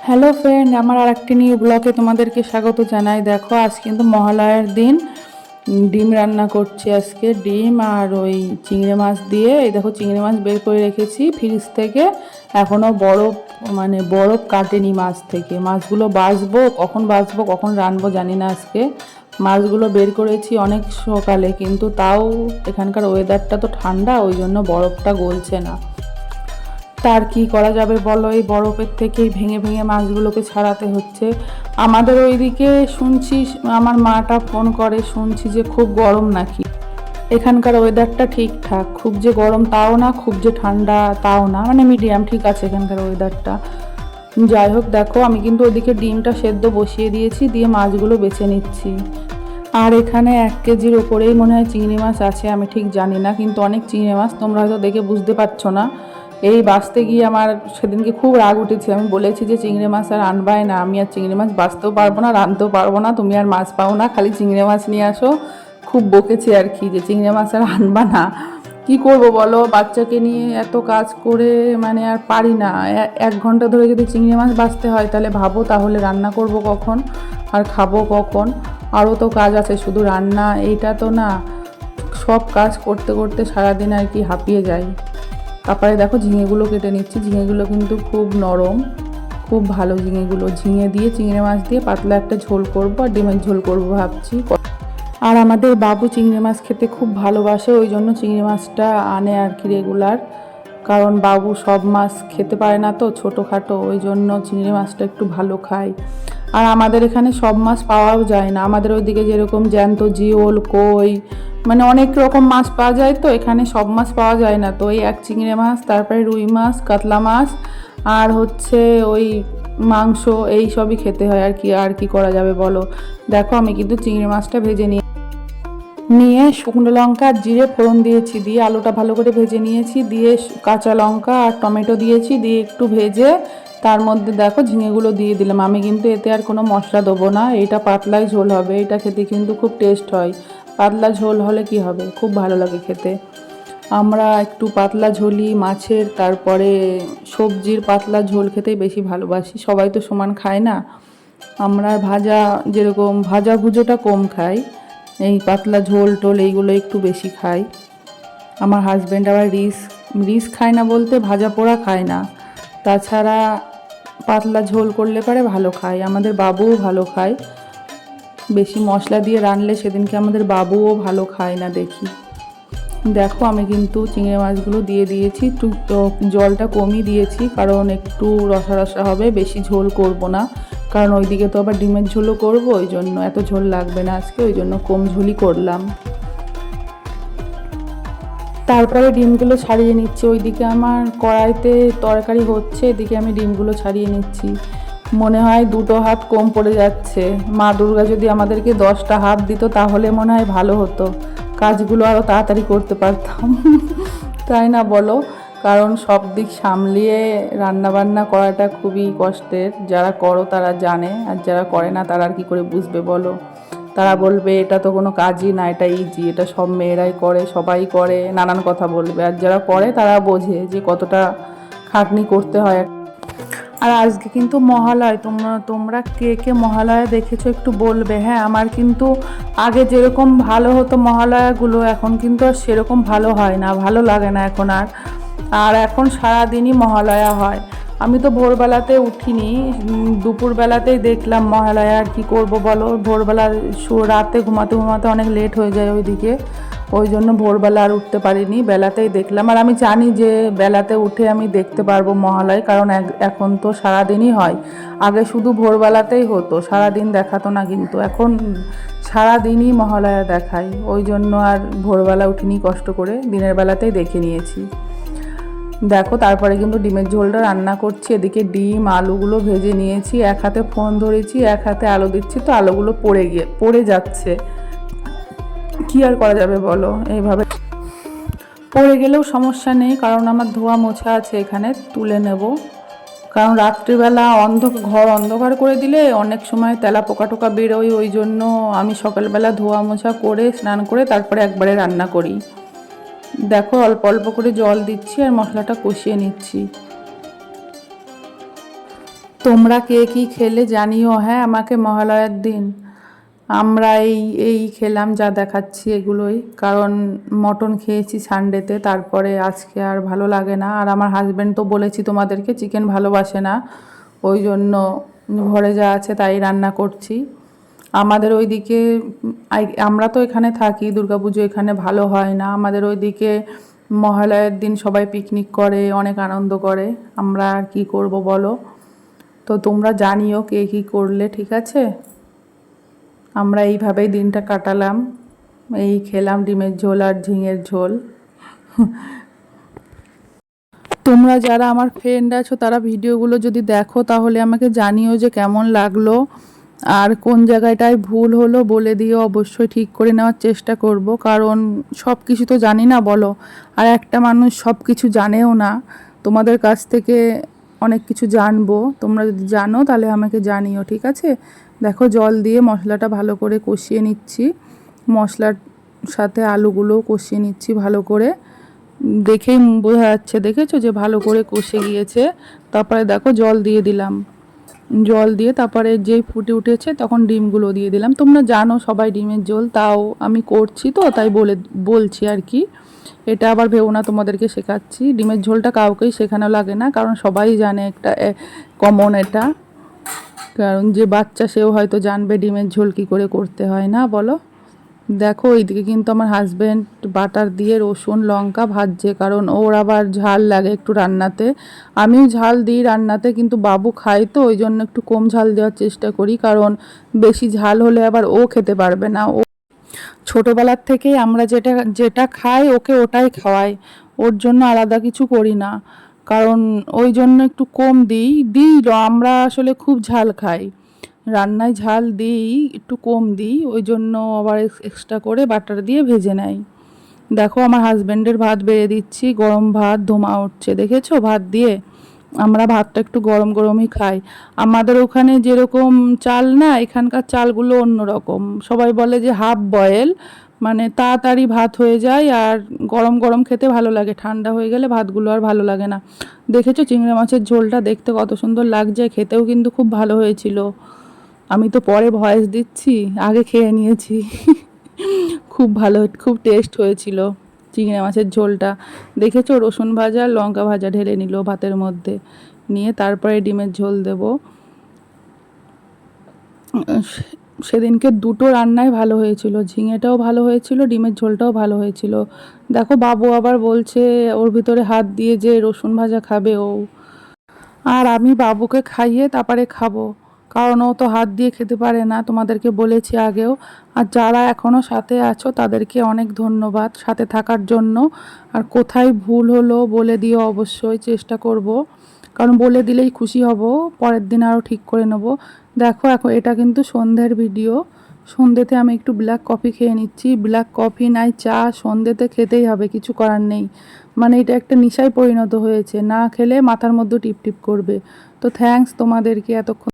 Hello friend আমার আর একটি new ব্লগে তোমাদেরকে স্বাগত জানাই। দেখো, আজ কিন্তু মহালয়ার দিন। ডিম রান্না করছি আজকে। ডিম আর ওই চিংড়ি মাছ দিয়ে। এই দেখো, চিংড়ি মাছ বের করে রেখেছি ফ্রিজ থেকে। এখনও বরফ মানে বরফ কাটেনি মাছ থেকে। মাছগুলো বাঁচবো, কখন বাঁচবো, কখন রানবো জানি না আজকে। মাছগুলো বের করেছি অনেক সকালে, কিন্তু তাও এখানকার ওয়েদারটা তো ঠান্ডা, ওই জন্য বরফটা গলছে না। তার কি করা যাবে বলো? এই বরফের থেকেই ভেঙে ভেঙে মাছগুলোকে ছাড়াতে হচ্ছে। আমাদের ওইদিকে শুনছি আমার মাটা ফোন করে, শুনছি যে খুব গরম নাকি। এখানকার ওয়েদারটা ঠিকঠাক। খুব যে গরম তাও না, খুব যে ঠান্ডা তাও না। মানে মিডিয়াম ঠিক আছে এখানকার ওয়েদারটা যাই হোক, দেখো, আমি কিন্তু ওদিকে ডিমটা সেদ্ধ বসিয়ে দিয়েছি, দিয়ে মাছগুলো বেছে নিচ্ছি। আর এখানে এক কেজির ওপরেই মনে হয় চিংড়ি মাছ আছে, আমি ঠিক জানি না, কিন্তু অনেক চিংড়ি মাছ তোমরা হয়তো দেখে বুঝতে পারছ না। এই বাঁচতে গিয়ে আমার সেদিনকে খুব রাগ উঠেছে। আমি বলেছি যে, চিংড়ি মাছ আর আনবাই না। আমি আর চিংড়ি মাছ বাঁচতেও পারব না, রাঁধতেও পারব না। তুমি আর মাছ পাও না। খালি চিংড়ি মাছ নিয়ে আসো। খুব বকেছি আর কি যে, চিংড়ি মাছ আর আনবা না। কি করব বলো? বাচ্চাকে নিয়ে এত কাজ করে মানে আর পারি না। এক ঘণ্টা ধরে যদি চিংড়ি মাছ বাঁচতে হয়, তাহলে ভাবো তাহলে রান্না করব কখন? আর খাব কখন? আরও তো কাজ আছে, শুধু রান্না এইটা তো না। সব কাজ করতে করতে সারাদিন আর কি হাঁপিয়ে যাই। তারপরে দেখো ঝিঙেগুলো কেটে নিচ্ছি। ঝিঙেগুলো কিন্তু খুব নরম, খুব ভালো ঝিঙেগুলো। ঝিঙে দিয়ে চিংড়ি মাছ দিয়ে পাতলা একটা ঝোল করব আর ডিমের ঝোল করব ভাবছি। আর আমাদের বাবু চিংড়ি মাছ খেতে খুব ভালোবাসে, ওই জন্য চিংড়ি মাছটা আনে আর কি রেগুলার কারণ বাবু সব মাছ খেতে পারে না তো ছোটোখাটো, ওই জন্য চিংড়ি মাছটা একটু ভালো খায়। আর আমাদের এখানে সব মাছ পাওয়াও যায় না। আমাদের ওইদিকে যেরকম জ্যান্ত, জিওল, কই মানে অনেক রকম মাছ পাওয়া যায় তো, এখানে সব মাছ পাওয়া যায় না। তো ওই এক চিংড়ি মাছ, তারপরে রুই মাছ, কাতলা মাছ, আর হচ্ছে ওই মাংস, এই সবই খেতে হয় আর কি। আর কি করা যাবে বলো? দেখো, আমি কিন্তু চিংড়ি মাছটা ভেজে নিয়ে নিয়ে শুকনো লঙ্কা আর জিরে, ফোড়ন দিয়েছি। দিয়ে আলুটা ভালো করে ভেজে নিয়েছি। দিয়ে কাঁচা লঙ্কা আর টমেটো দিয়েছি। দিয়ে একটু ভেজে তার মধ্যে দেখো ঝিঙেগুলো দিয়ে দিলাম। আমি কিন্তু এতে আর কোনো মশলা দেবো না। এটা পাতলাই ঝোল হবে। এটা খেতে কিন্তু খুব টেস্ট হয়। পাতলা ঝোল হলে কি হবে? খুব ভালো লাগে খেতে। আমরা একটু পাতলা ঝোলি মাছের, তারপরে সবজির পাতলা ঝোল খেতেই বেশি ভালোবাসি। সবাই তো সমান খায় না। আমরা ভাজা যেরকম, ভাজা ভুজোটা কম খাই। এই পাতলা ঝোল টোল এইগুলো একটু বেশি খাই। আমার হাজব্যান্ড আবার রিস রিস খায় না বলতে ভাজা পোড়া খায় না। তাছাড়া পাতলা ঝোল করলে পারে ভালো খায়। আমাদের বাবুও ভালো খায়। বেশি মশলা দিয়ে রানলে সেদিনকে আমাদের বাবুও ভালো খায় না দেখি। দেখো আমি কিন্তু চিংড়ি মাছগুলো দিয়ে দিয়েছি, একটু জলটা কমই দিয়েছি, কারণ একটু রসা রসা হবে, বেশি ঝোল করব না। কারণ ওইদিকে তো আবার ডিমের ঝোলও করব, ওই জন্য এত ঝোল লাগবে না আজকে, ওই জন্য কম ঝোলই করলাম। তারপরে ডিমগুলো ছাড়িয়ে নিচ্ছি, ওইদিকে আমার কড়াইতে তরকারি হচ্ছে, এদিকে আমি ডিমগুলো ছাড়িয়ে নিচ্ছি। মনে হয় দুটো হাত কম পড়ে যাচ্ছে। মা দুর্গা যদি আমাদেরকে দশটা হাত দিত, তাহলে মনে হয় ভালো হতো। কাজগুলো আরও তাড়াতাড়ি করতে পারতাম। তাই না বলো? কারণ সব দিক সামলিয়ে রান্নাবান্না করাটা খুবই কষ্টের। যারা করো তারা জানে, আর যারা করে না তারা আর কি করে বুঝবে বলো? তারা বলবে, এটা তো কোনো কাজই না, এটা ইজি এটা সব মেয়েরাই করে, সবাই করে। নানান কথা বলবে। আর যারা করে তারা বোঝে যে কতটা খাটনি করতে হয়। আর আজকে কিন্তু মহালয়, তোমরা তোমরা কে কে মহালয়া দেখেছ একটু বলবে? হ্যাঁ আমার কিন্তু আগে যেরকম ভালো হতো মহালয়াগুলো, এখন কিন্তু আর সেরকম ভালো হয় না, ভালো লাগে না এখন আর। আর এখন সারাদিনই মহালয়া হয়। আমি তো ভোরবেলাতে উঠিনি দুপুরবেলাতেই দেখলাম মহালয়া আর কি করব বলো। ভোরবেলা রাতে ঘুমাতে ঘুমাতে অনেক লেট হয়ে যায় ওইদিকে। ওই জন্য ভোরবেলা আর উঠতে পারিনি, বেলাতেই দেখলাম। আর আমি জানি যে বেলাতে উঠে আমি দেখতে পারব মহালয়, কারণ এখন তো সারাদিনই হয়। আগে শুধু ভোরবেলাতেই হতো, সারাদিন দেখাতো না কিন্তু। এখন সারাদিনই মহালয়া দেখায়। ওই জন্য আর ভোরবেলা উঠিনি কষ্ট করে, দিনের বেলাতেই দেখে নিয়েছি। দেখো, তারপরে কিন্তু ডিমের ঝোলটা রান্না করছি। এদিকে ডিম, আলুগুলো ভেজে নিয়েছি। এক হাতে ফোন ধরেছি, এক হাতে আলু দিচ্ছি। তো আলুগুলো পড়ে গিয়ে, পড়ে যাচ্ছে। কি আর করা যাবে বলো? এইভাবে পড়ে গেলেও সমস্যা নেই, কারণ আমার ধোয়া মোছা আছে এখানে, তুলে নেব। কারণ রাত্রিবেলা অন্ধ, ঘর অন্ধকার করে দিলে অনেক সময় তেলা পোকা টোকা বেরোয়। ওই জন্য আমি সকালবেলা ধোয়া মোছা করে, স্নান করে, তারপরে একবারে রান্না করি। দেখো, অল্প অল্প করে জল দিচ্ছি আর মশলাটা কষিয়ে নিচ্ছি। তোমরা কে কি খেলে জানিও হ্যাঁ আমাকে মহালয়ার দিন। আমরা এই এই খেলাম যা দেখাচ্ছি এগুলোই, কারণ মটন খেয়েছি সানডেতে, তারপরে আজকে আর ভালো লাগে না। আর আমার হাজব্যান্ড তো বলেছি তোমাদেরকে চিকেন ভালোবাসে না, ওই জন্য ঘরে যা আছে তাই রান্না করছি। আমাদের ওইদিকে আমরা তো এখানে থাকি, দুর্গাপুজো এখানে ভালো হয় না। আমাদের ওইদিকে মহালয়ার দিন সবাই পিকনিক করে, অনেক আনন্দ করে। আমরা আর কী করব বলো? তো তোমরা জানিও কে কী করলে, ঠিক আছে? আমরা এইভাবেই দিনটা কাটালাম। এই খেলাম ডিমের ঝোল আর ঝিঙের ঝোল। তোমরা যারা আমার ফ্রেন্ড আছো, তারা ভিডিওগুলো যদি দেখো, তাহলে আমাকে জানিও যে কেমন লাগল। আর কোন জায়গাটায় ভুল হলো বলে দিয়ে অবশ্যই ঠিক করে নেওয়ার চেষ্টা করব। কারণ সব কিছু তো জানি না, বলো। আর একটা মানুষ সব কিছু জানেও না। তোমাদের কাছ থেকে অনেক কিছু জানব। তোমরা যদি জানো, তাহলে আমাকে জানিও, ঠিক আছে? দেখো, জল দিয়ে মশলাটা ভালো করে কষিয়ে নিচ্ছি। মশলার সাথে আলুগুলোও কষিয়ে নিচ্ছি ভালো করে। দেখেই বোঝা যাচ্ছে, দেখেছ? যে ভালো করে কষে গিয়েছে। তারপরে দেখো, জল দিয়ে দিলাম। জল দিয়ে তারপরে যেই ফুটে উঠেছে তখন ডিমগুলো দিয়ে দিলাম। তোমরা জানো সবাই ডিমের জল তাও আমি করছি তো, তাই বলে, বলছি আর কি। এটা আবার ভেবো না, তোমাদেরকে শেখাচ্ছি। ডিমের ঝোলটা কাউকেই শেখানো লাগে না, কারণ সবাই জানে একটা কমন এটা। কারণ যে বাচ্চা, সেও হয়তো জানবে ডিমের ঝোল কী করে করতে হয়, না বলো? দেখো, এইদিকে কিন্তু আমার হাজব্যান্ড বাটার দিয়ে রসুন, লঙ্কা ভাজছে, কারণ ওর আবার ঝাল লাগে একটু রান্নাতে। আমিও ঝাল দিই রান্নাতে, কিন্তু বাবু খায় তো, ওই জন্য একটু কম ঝাল দেওয়ার চেষ্টা করি, কারণ বেশি ঝাল হলে আবার ও খেতে পারবে না। ও ছোটোবেলার থেকেই আমরা যেটা যেটা খাই, ওকে ওটাই খাওয়াই। ওর জন্য আলাদা কিছু করি না। কারণ ওই জন্য একটু কম দিই দিই, আমরা আসলে খুব ঝাল খাই। রান্নায় ঝাল দিই, একটু কম দিই, ওই জন্য আবার এক্সট্রা করে বাটার দিয়ে ভেজে নেয় দেখো আমার হাজব্যান্ডের ভাত বেড়ে দিচ্ছি, গরম ভাত, ধোমা উঠছে, দেখেছ? ভাত দিয়ে আমরা ভাতটা একটু গরম গরমই খাই। আমাদের ওখানে যেরকম চাল না, এখানকার চালগুলো অন্যরকম। সবাই বলে যে হাফ বয়েল মানে তাড়াতাড়ি ভাত হয়ে যায় আর গরম গরম খেতে ভালো লাগে। ঠান্ডা হয়ে গেলে ভাতগুলো আর ভালো লাগে না। দেখেছ? চিংড়ি মাছের ঝোলটা দেখতে কত সুন্দর লাগছে, খেতেও কিন্তু খুব ভালো হয়েছিল। আমি তো পরে ভয়েস দিচ্ছি, আগে খেয়ে নিয়েছি। খুব ভালো, খুব টেস্ট হয়েছিল চিংড়ি মাছের ঝোলটা। দেখেছ, রসুন ভাজা, লঙ্কা ভাজা ঢেলে নিল ভাতের মধ্যে। নিয়ে তারপরে ডিমের ঝোল দেব। সেদিনকে দুটো রান্নাই ভালো হয়েছিল। ঝিঙেটাও ভালো হয়েছিল, ডিমের ঝোলটাও ভালো হয়েছিল। দেখো, বাবু আবার বলছে, ওর ভিতরে হাত দিয়ে যে রসুন ভাজা খাবে ও। আর আমি বাবুকে খাইয়ে তারপরে খাব। কারণ ও তো হাত দিয়ে খেতে পারে না, তোমাদেরকে বলেছি আগেও। আর যারা এখনও সাথে আছো, তাদেরকে অনেক ধন্যবাদ সাথে থাকার জন্য। আর কোথায় ভুল হলো বলে দিও অবশ্যই, চেষ্টা করব। কারণ বলে দিলেই খুশি হব, পরের দিন আরও ঠিক করে নেব। দেখো এখন, এটা কিন্তু সন্ধ্যের ভিডিও। সন্ধ্যেতে আমি একটু ব্ল্যাক কফি খেয়ে নিচ্ছি। ব্ল্যাক কফি নাই, চা সন্ধ্যেতে খেতেই হবে, কিছু করার নেই। মানে এটা একটা নেশায় পরিণত হয়েছে, না খেলে মাথার মধ্যে টিপ টিপ করবে। তো থ্যাঙ্কস তোমাদেরকে এতক্ষণ